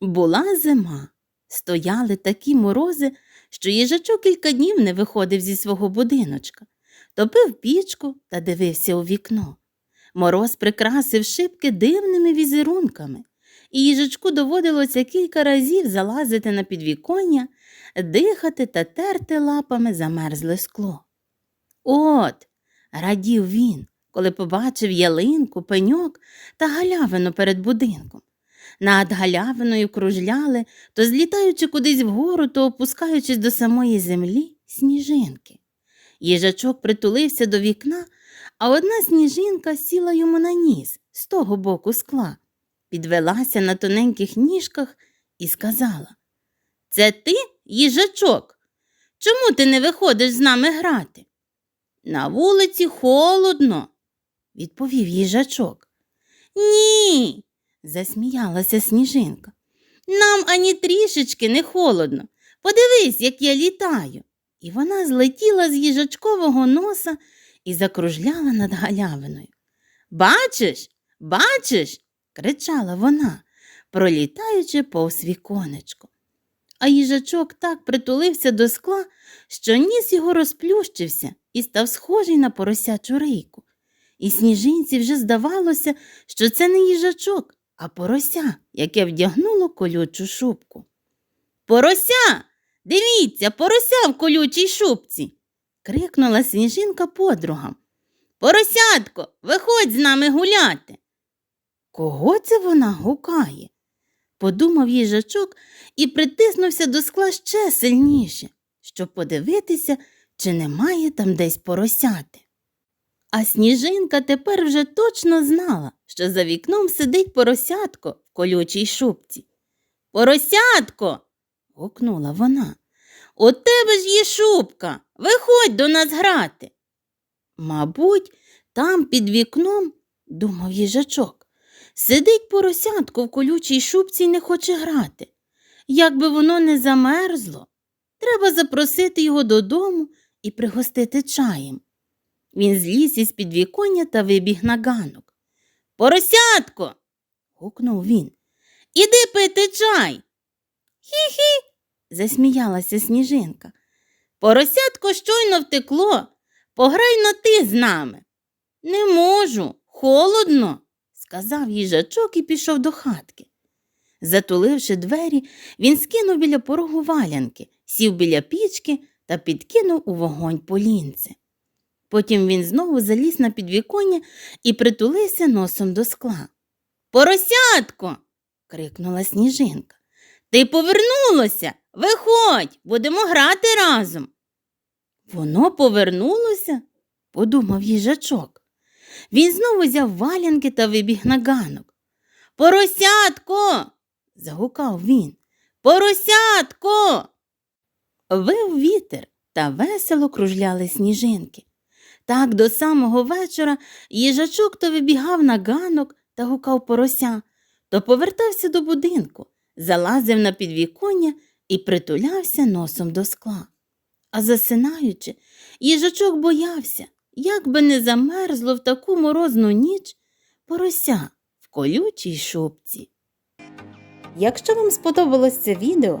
Була зима. Стояли такі морози, що їжачок кілька днів не виходив зі свого будиночка, топив пічку та дивився у вікно. Мороз прикрасив шибки дивними візерунками, і їжачку доводилося кілька разів залазити на підвіконня, дихати та терти лапами замерзле скло. От, радів він, коли побачив ялинку, пеньок та галявину перед будинком. Над галявиною кружляли, то злітаючи кудись вгору, то опускаючись до самої землі, сніжинки. Їжачок притулився до вікна, а одна сніжинка сіла йому на ніс з того боку скла, підвелася на тоненьких ніжках і сказала Це ти, їжачок? Чому ти не виходиш з нами грати? На вулиці холодно, відповів їжачок. Ні, засміялася сніжинка. Нам ані трішечки не холодно. Подивись, як я літаю. І вона злетіла з їжачкового носа і закружляла над галявиною. Бачиш, бачиш, кричала вона, пролітаючи повз віконечко. А їжачок так притулився до скла, що ніс його розплющився і став схожий на поросячу рейку. І сніжинці вже здавалося, що це не їжачок, а порося, яке вдягнуло колючу шубку. Порося! Дивіться, порося в колючій шубці. крикнула сніжинка подругам. Поросятко, виходь з нами гуляти. Кого це вона гукає? подумав їжачок і притиснувся до скла ще сильніше, щоб подивитися, чи немає там десь поросяти. А сніжинка тепер вже точно знала, що за вікном сидить поросятко в колючій шубці. Поросятко. гукнула вона. У тебе ж є шубка. Виходь до нас грати. Мабуть, там під вікном, думав їжачок, сидить поросятко в колючій шубці і не хоче грати. Якби воно не замерзло, треба запросити його додому і пригостити чаєм. Він зліз із підвіконня та вибіг на ганок. Поросятко. гукнув він. Іди пити чай. Хі-хі, засміялася сніжинка. Поросятко щойно втекло. Пограй на ти з нами. Не можу, холодно, сказав їжачок і пішов до хатки. Затуливши двері, він скинув біля порогу валянки, сів біля пічки та підкинув у вогонь полінце. Потім він знову заліз на підвіконня і притулився носом до скла. Поросятко. крикнула сніжинка. Ти повернулося. Виходь, будемо грати разом. Воно повернулося, подумав їжачок. Він знову взяв валянки та вибіг на ганок. Поросятко. загукав він. Поросятко. Вив вітер та весело кружляли сніжинки. Так до самого вечора їжачок то вибігав на ганок та гукав порося, то повертався до будинку, залазив на підвіконня і притулявся носом до скла. А засинаючи, їжачок боявся, як би не замерзло в таку морозну ніч порося в колючій шубці. Якщо вам сподобалось це відео,